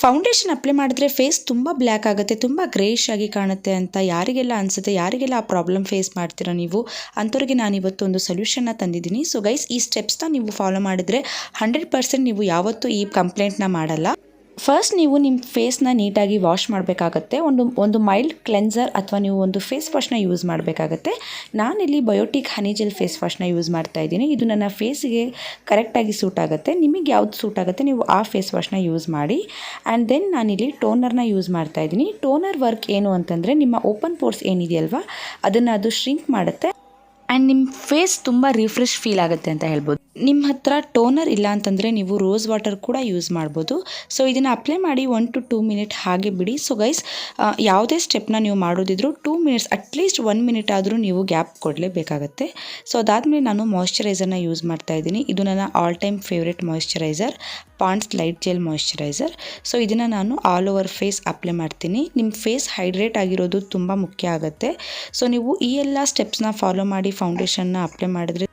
Foundation apply ಮಾಡಿದ್ರೆ face ತುಂಬ black ಆಗುತ್ತೆ, ತುಂಬ ಗ್ರೇಷ್ ಆಗಿ ಕಾಣುತ್ತೆ ಅಂತ ಯಾರಿಗೆಲ್ಲ ಅನಿಸುತ್ತೆ, ಯಾರಿಗೆಲ್ಲ ಆ ಪ್ರಾಬ್ಲಮ್ ಫೇಸ್ ಮಾಡ್ತೀರಾ ನೀವು? ಅಂಥವ್ರಿಗೆ ನಾನು ಇವತ್ತು ಒಂದು ಸೊಲ್ಯೂಷನ್ನ ತಂದಿದ್ದೀನಿ. ಸೊ ಗೈಸ್ ಈ ಸ್ಟೆಪ್ಸ್ನ ನೀವು ಫಾಲೋ ಮಾಡಿದರೆ ಹಂಡ್ರೆಡ್ ಪರ್ಸೆಂಟ್ ನೀವು ಯಾವತ್ತೂ ಈ ಕಂಪ್ಲೇಂಟ್ನ ಮಾಡಲ್ಲ. ಫಸ್ಟ್ ನೀವು ನಿಮ್ಮ ಫೇಸ್ನ ನೀಟಾಗಿ ವಾಶ್ ಮಾಡಬೇಕಾಗತ್ತೆ. ಒಂದು ಒಂದು ಮೈಲ್ಡ್ ಕ್ಲೆನ್ಸರ್ ಅಥವಾ ನೀವು ಒಂದು ಫೇಸ್ ವಾಶ್ನ ಯೂಸ್ ಮಾಡಬೇಕಾಗತ್ತೆ. ನಾನಿಲ್ಲಿ ಬಯೋಟಿಕ್ ಹನಿ ಜೆಲ್ ಫೇಸ್ ವಾಶ್ನ ಯೂಸ್ ಮಾಡ್ತಾ ಇದ್ದೀನಿ. ಇದು ನನ್ನ ಫೇಸಿಗೆ ಕರೆಕ್ಟಾಗಿ ಸೂಟ್ ಆಗುತ್ತೆ. ನಿಮಗೆ ಯಾವ್ದು ಸೂಟ್ ಆಗುತ್ತೆ, ನೀವು ಆ ಫೇಸ್ ವಾಶ್ನ ಯೂಸ್ ಮಾಡಿ. ಆ್ಯಂಡ್ ದೆನ್ ನಾನಿಲ್ಲಿ ಟೋನರ್ನ ಯೂಸ್ ಮಾಡ್ತಾ ಇದ್ದೀನಿ. ಟೋನರ್ ವರ್ಕ್ ಏನು ಅಂತಂದರೆ, ನಿಮ್ಮ ಓಪನ್ ಪೋರ್ಸ್ ಏನಿದೆಯಲ್ವಾ, ಅದನ್ನು ಅದು ಶ್ರಿಂಕ್ ಮಾಡುತ್ತೆ. ಆ್ಯಂಡ್ ನಿಮ್ಮ ಫೇಸ್ ತುಂಬ ರಿಫ್ರೆಶ್ ಫೀಲ್ ಆಗುತ್ತೆ ಅಂತ ಹೇಳ್ಬೋದು. ನಿಮ್ಮ ಹತ್ರ ಟೋನರ್ ಇಲ್ಲ ಅಂತಂದರೆ ನೀವು ರೋಸ್ ವಾಟರ್ ಕೂಡ ಯೂಸ್ ಮಾಡ್ಬೋದು. ಸೊ ಇದನ್ನು ಅಪ್ಲೈ ಮಾಡಿ ಒನ್ ಟು ಟೂ ಮಿನಿಟ್ ಹಾಗೆ ಬಿಡಿ. ಸೊ ಗೈಸ್ ಯಾವುದೇ ಸ್ಟೆಪ್ನ ನೀವು ಮಾಡೋದಿದ್ರು two minutes at least one minute ಆದರೂ ನೀವು ಗ್ಯಾಪ್ ಕೊಡಲೇಬೇಕಾಗತ್ತೆ. ಸೊ ಅದಾದಮೇಲೆ ನಾನು ಮಾಯಶ್ಚರೈಸರ್ನ ಯೂಸ್ ಮಾಡ್ತಾ ಇದ್ದೀನಿ. ಇದು ನನ್ನ all time favourite moisturiser Pond's light gel moisturiser so ಇದನ್ನು ನಾನು ಆಲ್ ಓವರ್ ಫೇಸ್ ಅಪ್ಲೈ ಮಾಡ್ತೀನಿ. ನಿಮ್ಮ ಫೇಸ್ ಹೈಡ್ರೇಟ್ ಆಗಿರೋದು ತುಂಬ ಮುಖ್ಯ ಆಗುತ್ತೆ. ಸೊ ನೀವು ಈ ಎಲ್ಲ ಸ್ಟೆಪ್ಸ್ನ ಫಾಲೋ ಮಾಡಿ ಫೌಂಡೇಶನ್ನ ಅಪ್ಲೈ ಮಾಡಿದ್ರೆ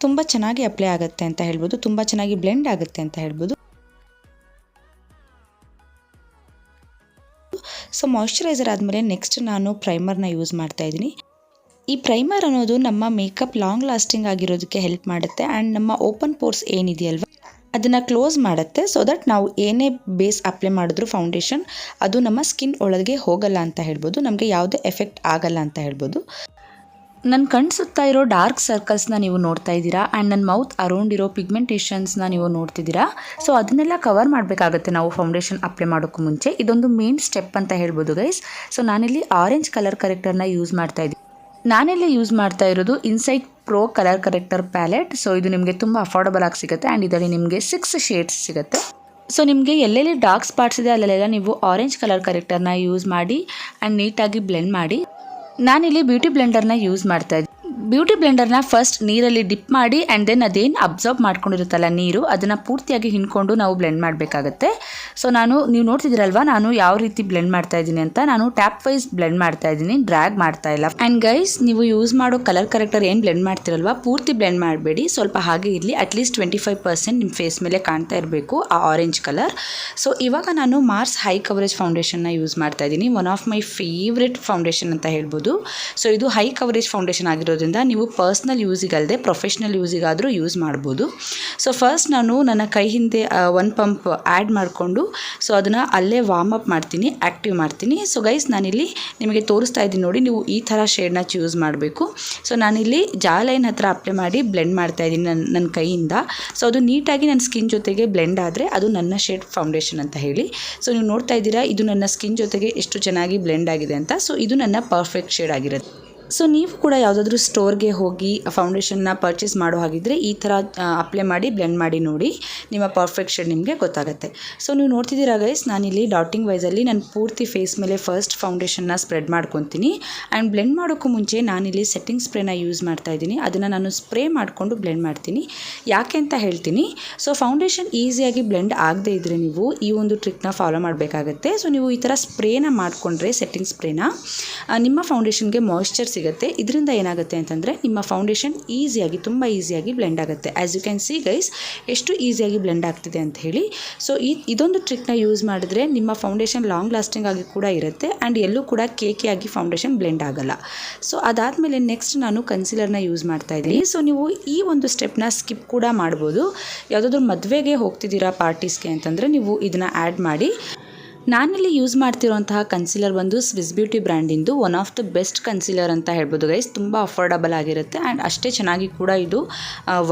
ತುಂಬ ಚೆನ್ನಾಗಿ ಅಪ್ಲೈ ಆಗುತ್ತೆ ಅಂತ ಹೇಳ್ಬೋದು. ತುಂಬ ಚೆನ್ನಾಗಿ ಬ್ಲೆಂಡ್ ಆಗುತ್ತೆ ಅಂತ ಹೇಳ್ಬೋದು. ಸೊ ಮಾಯಿಶ್ಚರೈಸರ್ ಆದಮೇಲೆ ನೆಕ್ಸ್ಟ್ ನಾನು ಪ್ರೈಮರ್ನ ಯೂಸ್ ಮಾಡ್ತಾ ಇದ್ದೀನಿ. ಈ ಪ್ರೈಮರ್ ಅನ್ನೋದು ನಮ್ಮ ಮೇಕಪ್ ಲಾಂಗ್ ಲಾಸ್ಟಿಂಗ್ ಆಗಿರೋದಕ್ಕೆ ಹೆಲ್ಪ್ ಮಾಡುತ್ತೆ ಆ್ಯಂಡ್ ನಮ್ಮ ಓಪನ್ ಪೋರ್ಸ್ ಏನಿದೆಯಲ್ವ, ಅದನ್ನು ಕ್ಲೋಸ್ ಮಾಡುತ್ತೆ ಸೊ ದಟ್ ನಾವು ಏನೇ ಬೇಸ್ ಅಪ್ಲೈ ಮಾಡಿದ್ರು ಫೌಂಡೇಶನ್ ಅದು ನಮ್ಮ ಸ್ಕಿನ್ ಒಳಗೆ ಹೋಗಲ್ಲ ಅಂತ ಹೇಳ್ಬೋದು. ನಮಗೆ ಯಾವುದೇ ಎಫೆಕ್ಟ್ ಆಗಲ್ಲ ಅಂತ ಹೇಳ್ಬೋದು. ನನ್ನ ಕಣ್ಣು ಸುತ್ತ ಇರೋ ಡಾರ್ಕ್ ಸರ್ಕಲ್ಸ್ನ ನೀವು ನೋಡ್ತಾ ಇದ್ದೀರಾ ಆ್ಯಂಡ್ ನನ್ನ ಮೌತ್ ಅರೌಂಡ್ ಇರೋ ಪಿಗ್ಮೆಂಟೇಷನ್ಸ್ನ ನೀವು ನೋಡ್ತಿದ್ದೀರಾ? ಸೊ ಅದನ್ನೆಲ್ಲ ಕವರ್ ಮಾಡಬೇಕಾಗುತ್ತೆ ನಾವು ಫೌಂಡೇಶನ್ ಅಪ್ಲೈ ಮಾಡೋಕ್ಕೂ ಮುಂಚೆ. ಇದೊಂದು ಮೇನ್ ಸ್ಟೆಪ್ ಅಂತ ಹೇಳ್ಬೋದು ಗೈಸ್ ಸೊ ನಾನಿಲ್ಲಿ ಆರೆಂಜ್ ಕಲರ್ ಕರೆಕ್ಟರ್ನ ಯೂಸ್ ಮಾಡ್ತಾ ಇದ್ದೀನಿ. ನಾನಿಲ್ಲಿ ಯೂಸ್ ಮಾಡ್ತಾ ಇರೋದು Insight pro colour corrector palette so ಇದು ನಿಮಗೆ ತುಂಬ ಅಫೋರ್ಡಬಲ್ ಆಗಿ ಸಿಗುತ್ತೆ ಆ್ಯಂಡ್ ಇದರಲ್ಲಿ ನಿಮಗೆ ಸಿಕ್ಸ್ ಶೇಡ್ಸ್ ಸಿಗುತ್ತೆ. ಸೊ ನಿಮಗೆ ಎಲ್ಲೆಲ್ಲಿ ಡಾರ್ಕ್ ಸ್ಪಾಟ್ಸ್ ಇದೆ, ಅಲ್ಲೆಲ್ಲ ನೀವು ಆರೆಂಜ್ ಕಲರ್ ಕರೆಕ್ಟರ್ನ ಯೂಸ್ ಮಾಡಿ ಆ್ಯಂಡ್ ನೀಟಾಗಿ ಬ್ಲೆಂಡ್ ಮಾಡಿ. ನಾನಿಲ್ಲಿ ಬ್ಯೂಟಿ ಬ್ಲೆಂಡರ್ನ ಯೂಸ್ ಮಾಡ್ತಾ ಇದ್ದೀನಿ ಬ್ಯೂಟಿ ಬ್ಲೆಂಡರ್ನ ಫಸ್ಟ್ ನೀರಲ್ಲಿ ಡಿಪ್ ಮಾಡಿ ಆ್ಯಂಡ್ ದೆನ್ ಅದೇನು ಅಬ್ಸರ್ವ್ ಮಾಡ್ಕೊಂಡಿರುತ್ತಲ್ಲ ನೀರು, ಅದನ್ನು ಪೂರ್ತಿಯಾಗಿ ಹಿಂಡ್ಕೊಂಡು ನಾವು ಬ್ಲೆಂಡ್ ಮಾಡಬೇಕಾಗತ್ತೆ. ಸೊ ನಾನು ನೀವು ನೋಡ್ತಿದ್ದೀರಲ್ವಾ, ನಾನು ಯಾವ ರೀತಿ ಬ್ಲೆಂಡ್ ಮಾಡ್ತಾ ಇದ್ದೀನಿ ಅಂತ, ನಾನು ಟ್ಯಾಪ್ ವೈಸ್ ಬ್ಲೆಂಡ್ ಮಾಡ್ತಾ ಇದ್ದೀನಿ ಡ್ರ್ಯಾಗ್ ಮಾಡ್ತಾ ಇಲ್ಲ. ಆ್ಯಂಡ್ ಗೈಸ್ ನೀವು ಯೂಸ್ ಮಾಡೋ ಕಲರ್ ಕರೆಕ್ಟರ್ ಏನು ಬ್ಲೆಂಡ್ ಮಾಡ್ತಿರಲ್ವಾ, ಪೂರ್ತಿ ಬ್ಲೆಂಡ್ ಮಾಡಬೇಡಿ, ಸ್ವಲ್ಪ ಹಾಗೆ ಇರಲಿ at least twenty five percent ನಿಮ್ಮ ಫೇಸ್ ಮೇಲೆ ಕಾಣ್ತಾ ಇರಬೇಕು ಆ ಆರೆಂಜ್ ಕಲರ್ ಸೊ ಇವಾಗ ನಾನು ಮಾರ್ಸ್ ಹೈ ಕವರೇಜ್ ಫೌಂಡೇಶನ್ನ ಯೂಸ್ ಮಾಡ್ತಾ ಇದ್ದೀನಿ one of my favourite foundation ಅಂತ ಹೇಳ್ಬೋದು. ಸೊ ಇದು ಹೈ ಕವರೇಜ್ ಫೌಂಡೇಶನ್ ಆಗಿರೋದ್ರಿಂದ ನೀವು ಪರ್ಸ್ನಲ್ ಯೂಸಿಗಲ್ಲದೆ ಪ್ರೊಫೆಷ್ನಲ್ ಯೂಸಿಗಾದರೂ ಯೂಸ್ ಮಾಡ್ಬೋದು. ಸೊ ಫಸ್ಟ್ ನಾನು ನನ್ನ ಕೈ ಹಿಂದೆ ಒನ್ ಪಂಪ್ ಆ್ಯಡ್ ಮಾಡಿಕೊಂಡು ಸೊ ಅದನ್ನು ಅಲ್ಲೇ ವಾರ್ಮ್ ಅಪ್ ಮಾಡ್ತೀನಿ ಆ್ಯಕ್ಟಿವ್ ಮಾಡ್ತೀನಿ. ಸೊ ಗೈಸ್ ನಾನಿಲ್ಲಿ ನಿಮಗೆ ತೋರಿಸ್ತಾ ಇದ್ದೀನಿ ನೋಡಿ, ನೀವು ಈ ಥರ ಶೇಡ್ನ ಚೂಸ್ ಮಾಡಬೇಕು. ಸೊ ನಾನಿಲ್ಲಿ ಜಾಲೈನ್ ಹತ್ರ ಅಪ್ಲೈ ಮಾಡಿ ಬ್ಲೆಂಡ್ ಮಾಡ್ತಾ ಇದ್ದೀನಿ ನನ್ನ ನನ್ನ ಕೈಯಿಂದ. ಸೊ ಅದು ನೀಟಾಗಿ ನನ್ನ ಸ್ಕಿನ್ ಜೊತೆಗೆ ಬ್ಲೆಂಡ್ ಆದರೆ ಅದು ನನ್ನ ಶೇಡ್ ಫೌಂಡೇಶನ್ ಅಂತ ಹೇಳಿ. ಸೊ ನೀವು ನೋಡ್ತಾ ಇದ್ದೀರಾ, ಇದು ನನ್ನ ಸ್ಕಿನ್ ಜೊತೆಗೆ ಎಷ್ಟು ಚೆನ್ನಾಗಿ ಬ್ಲೆಂಡ್ ಆಗಿದೆ ಅಂತ. ಸೊ ಇದು ನನ್ನ ಪರ್ಫೆಕ್ಟ್ ಶೇಡ್ ಆಗಿರುತ್ತೆ. ಸೊ ನೀವು ಕೂಡ ಯಾವುದಾದ್ರೂ ಸ್ಟೋರ್ಗೆ ಹೋಗಿ ಫೌಂಡೇಶನ್ನ ಪರ್ಚೇಸ್ ಮಾಡೋ ಹಾಗಿದ್ರೆ ಈ ಥರ ಅಪ್ಲೈ ಮಾಡಿ ಬ್ಲೆಂಡ್ ಮಾಡಿ ನೋಡಿ. ನಿಮ್ಮ ಪರ್ಫೆಕ್ಟ್ ಶೇಡ್ ನಿಮಗೆ ಗೊತ್ತಾಗುತ್ತೆ. ಸೊ ನೀವು ನೋಡ್ತಿದ್ದೀರಾ ಗೈಸ್ ನಾನಿಲ್ಲಿ ಡಾಟಿಂಗ್ ವೈಸಲ್ಲಿ ನಾನು ಪೂರ್ತಿ ಫೇಸ್ ಮೇಲೆ ಫಸ್ಟ್ ಫೌಂಡೇಶನ್ನ ಸ್ಪ್ರೆಡ್ ಮಾಡ್ಕೊತೀನಿ. ಆ್ಯಂಡ್ ಬ್ಲೆಂಡ್ ಮಾಡೋಕ್ಕೂ ಮುಂಚೆ ನಾನಿಲ್ಲಿ ಸೆಟ್ಟಿಂಗ್ ಸ್ಪ್ರೇನ ಯೂಸ್ ಮಾಡ್ತಾ ಇದ್ದೀನಿ. ಅದನ್ನು ನಾನು ಸ್ಪ್ರೇ ಮಾಡಿಕೊಂಡು ಬ್ಲೆಂಡ್ ಮಾಡ್ತೀನಿ. ಯಾಕೆ ಅಂತ ಹೇಳ್ತೀನಿ. ಸೊ ಫೌಂಡೇಶನ್ ಈಸಿಯಾಗಿ ಬ್ಲೆಂಡ್ ಆಗದೇ ಇದ್ದರೆ ನೀವು ಈ ಒಂದು ಟ್ರಿಕ್ನ ಫಾಲೋ ಮಾಡಬೇಕಾಗತ್ತೆ. ಸೊ ನೀವು ಈ ಥರ ಸ್ಪ್ರೇನ ಮಾಡಿಕೊಂಡ್ರೆ ಸೆಟ್ಟಿಂಗ್ ಸ್ಪ್ರೇನ ನಿಮ್ಮ ಫೌಂಡೇಶನ್ಗೆ ಮಾಯ್ಶ್ಚರ್ ಸಿಗುತ್ತೆ. ಇದರಿಂದ ಏನಾಗುತ್ತೆ ಅಂತಂದರೆ ನಿಮ್ಮ ಫೌಂಡೇಶನ್ ಈಸಿಯಾಗಿ ತುಂಬ ಈಸಿಯಾಗಿ ಬ್ಲೆಂಡ್ ಆಗುತ್ತೆ. As you can see guys ಎಷ್ಟು ಈಸಿಯಾಗಿ ಬ್ಲೆಂಡ್ ಆಗ್ತಿದೆ ಅಂತ ಹೇಳಿ. ಸೊ ಈ, ಇದೊಂದು ಟ್ರಿಕ್ನ ಯೂಸ್ ಮಾಡಿದ್ರೆ ನಿಮ್ಮ ಫೌಂಡೇಶನ್ ಲಾಂಗ್ ಲಾಸ್ಟಿಂಗ್ ಆಗಿ ಕೂಡ ಇರುತ್ತೆ ಆ್ಯಂಡ್ ಎಲ್ಲೂ ಕೂಡ ಕೇಕಿಯಾಗಿ ಫೌಂಡೇಶನ್ ಬ್ಲೆಂಡ್ ಆಗಲ್ಲ. ಸೊ ಅದಾದಮೇಲೆ ನೆಕ್ಸ್ಟ್ ನಾನು ಕನ್ಸಿಲರ್ನ ಯೂಸ್ ಮಾಡ್ತಾ ಇದ್ದೀನಿ. ಸೊ ನೀವು ಈ ಒಂದು ಸ್ಟೆಪ್ನ ಸ್ಕಿಪ್ ಕೂಡ ಮಾಡ್ಬೋದು. ಯಾವುದಾದ್ರೂ ಮದುವೆಗೆ ಹೋಗ್ತಿದ್ದೀರಾ ಪಾರ್ಟೀಸ್ಗೆ ಅಂತಂದರೆ ನೀವು ಇದನ್ನು ಆ್ಯಡ್ ಮಾಡಿ. ನಾನಿಲ್ಲಿ ಯೂಸ್ ಮಾಡ್ತಿರುವಂತಹ ಕನ್ಸಿಲರ್ ಬಂದು Swiss beauty ಬ್ರ್ಯಾಂಡಿಂದು one of the best concealer ಅಂತ ಹೇಳ್ಬೋದು ಗೈಸ್ ತುಂಬ ಅಫೋರ್ಡಬಲ್ ಆಗಿರುತ್ತೆ ಆ್ಯಂಡ್ ಅಷ್ಟೇ ಚೆನ್ನಾಗಿ ಕೂಡ ಇದು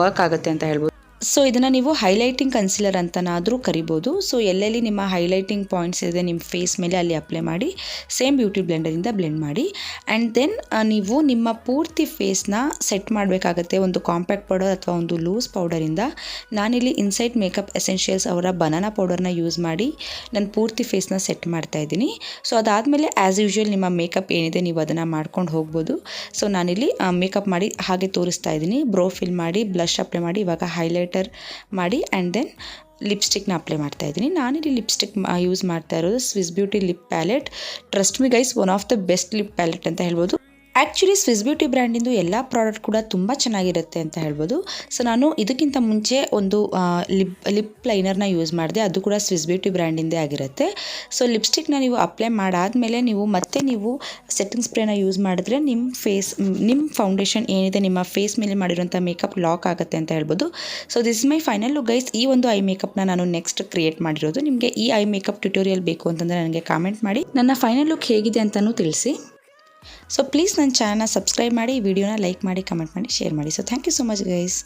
ವರ್ಕ್ ಆಗುತ್ತೆ ಅಂತ ಹೇಳ್ಬೋದು. ಸೊ ಇದನ್ನು ನೀವು ಹೈಲೈಟಿಂಗ್ ಕನ್ಸಿಲರ್ ಅಂತನಾದರೂ ಕರಿಬೋದು. ಸೊ ಎಲ್ಲೆಲ್ಲಿ ನಿಮ್ಮ ಹೈಲೈಟಿಂಗ್ ಪಾಯಿಂಟ್ಸ್ ಇದೆ ನಿಮ್ಮ ಫೇಸ್ ಮೇಲೆ ಅಲ್ಲಿ ಅಪ್ಲೈ ಮಾಡಿ ಸೇಮ್ ಬ್ಯೂಟಿ ಬ್ಲೆಂಡರಿಂದ ಬ್ಲೆಂಡ್ ಮಾಡಿ. ಆ್ಯಂಡ್ ದೆನ್ ನೀವು ನಿಮ್ಮ ಪೂರ್ತಿ ಫೇಸ್ನ ಸೆಟ್ ಮಾಡಬೇಕಾಗತ್ತೆ ಒಂದು ಕಾಂಪ್ಯಾಕ್ಟ್ ಪೌಡರ್ ಅಥವಾ ಒಂದು ಲೂಸ್ ಪೌಡರಿಂದ ನಾನಿಲ್ಲಿ ಇನ್ಸೈಟ್ ಮೇಕಪ್ ಎಸೆನ್ಷಿಯಲ್ಸ್ ಅವರ ಬನಾನಾ ಪೌಡರ್ನ ಯೂಸ್ ಮಾಡಿ, ನಾನು ಪೂರ್ತಿ ಫೇಸ್ನ ಸೆಟ್ ಮಾಡ್ತಾ ಇದ್ದೀನಿ. ಸೊ ಅದಾದಮೇಲೆ ಆ್ಯಸ್ ಯೂಶ್ವಲ್ ನಿಮ್ಮ ಮೇಕಪ್ ಏನಿದೆ ನೀವು ಅದನ್ನು ಮಾಡ್ಕೊಂಡು ಹೋಗ್ಬೋದು. ಸೊ ನಾನಿಲ್ಲಿ ಮೇಕಪ್ ಮಾಡಿ ಹಾಗೆ ತೋರಿಸ್ತಾ ಇದ್ದೀನಿ. ಬ್ರೋ ಫಿಲ್ ಮಾಡಿ ಬ್ಲಷ್ ಅಪ್ಲೈ ಮಾಡಿ, ಇವಾಗ ಹೈಲೈಟರ್ ಮಾಡಿ ಆ್ಯಂಡ್ ದೆನ್ ಲಿಪ್ಸ್ಟಿಕ್ನ ಅಪ್ಲೈ ಮಾಡ್ತಾ ಇದ್ದೀನಿ. ನಾನಿಲ್ಲಿ ಲಿಪ್ಸ್ಟಿಕ್ ಯೂಸ್ ಮಾಡ್ತಾ ಇರೋದು Swiss beauty lip palette trust me guys one of the best lip palette ಅಂತ ಹೇಳ್ಬೋದು. ಆ್ಯಕ್ಚುಲಿ ಸ್ವಿಸ್ ಬ್ಯೂಟಿ ಬ್ರ್ಯಾಂಡಿಂದು ಎಲ್ಲ ಪ್ರಾಡಕ್ಟ್ ಕೂಡ ತುಂಬ ಚೆನ್ನಾಗಿರುತ್ತೆ ಅಂತ ಹೇಳ್ಬೋದು. ಸೊ ನಾನು ಇದಕ್ಕಿಂತ ಮುಂಚೆ ಒಂದು ಲಿಪ್ ಲಿಪ್ ಲೈನರ್ನ ಯೂಸ್ ಮಾಡಿದೆ. ಅದು ಕೂಡ ಸ್ವಿಸ್ ಬ್ಯೂಟಿ ಬ್ರ್ಯಾಂಡಿಂದೇ ಆಗಿರುತ್ತೆ. ಸೊ ಲಿಪ್ಸ್ಟಿಕ್ನ ನೀವು ಅಪ್ಲೈ ಮಾಡಾದಮೇಲೆ ನೀವು ಮತ್ತೆ ನೀವು ಸೆಟ್ಟಿಂಗ್ ಸ್ಪ್ರೇನ ಯೂಸ್ ಮಾಡಿದ್ರೆ ನಿಮ್ಮ ಫೇಸ್ ನಿಮ್ಮ ಫೌಂಡೇಶನ್ ಏನಿದೆ, ನಿಮ್ಮ ಫೇಸ್ ಮೇಲೆ ಮಾಡಿರೋಂಥ ಮೇಕಪ್ ಲಾಕ್ ಆಗುತ್ತೆ ಅಂತ ಹೇಳ್ಬೋದು. So this my final guys ಈ ಒಂದು ಐ ಮೇಕಪ್ನ ನಾನು ನೆಕ್ಸ್ಟ್ ಕ್ರಿಯೇಟ್ ಮಾಡಿರೋದು. ನಿಮಗೆ ಈ ಐ ಮೇಕಪ್ ಟ್ಯುಟೋರಿಯಲ್ ಬೇಕು ಅಂತಂದರೆ ನನಗೆ ಕಾಮೆಂಟ್ ಮಾಡಿ. ನನ್ನ ಫೈನಲ್ ಲುಕ್ ಹೇಗಿದೆ ಅಂತಲೂ ತಿಳಿಸಿ. ಸೊ ಪ್ಲೀಸ್ ನನ್ನ ಚಾನಲ್ನ ಸಬ್ಸ್ಕ್ರೈಬ್ ಮಾಡಿ ವಿಡಿಯೋನ ಲೈಕ್ ಮಾಡಿ ಕಮೆಂಟ್ ಮಾಡಿ ಶೇರ್ ಮಾಡಿ. So thank you so much guys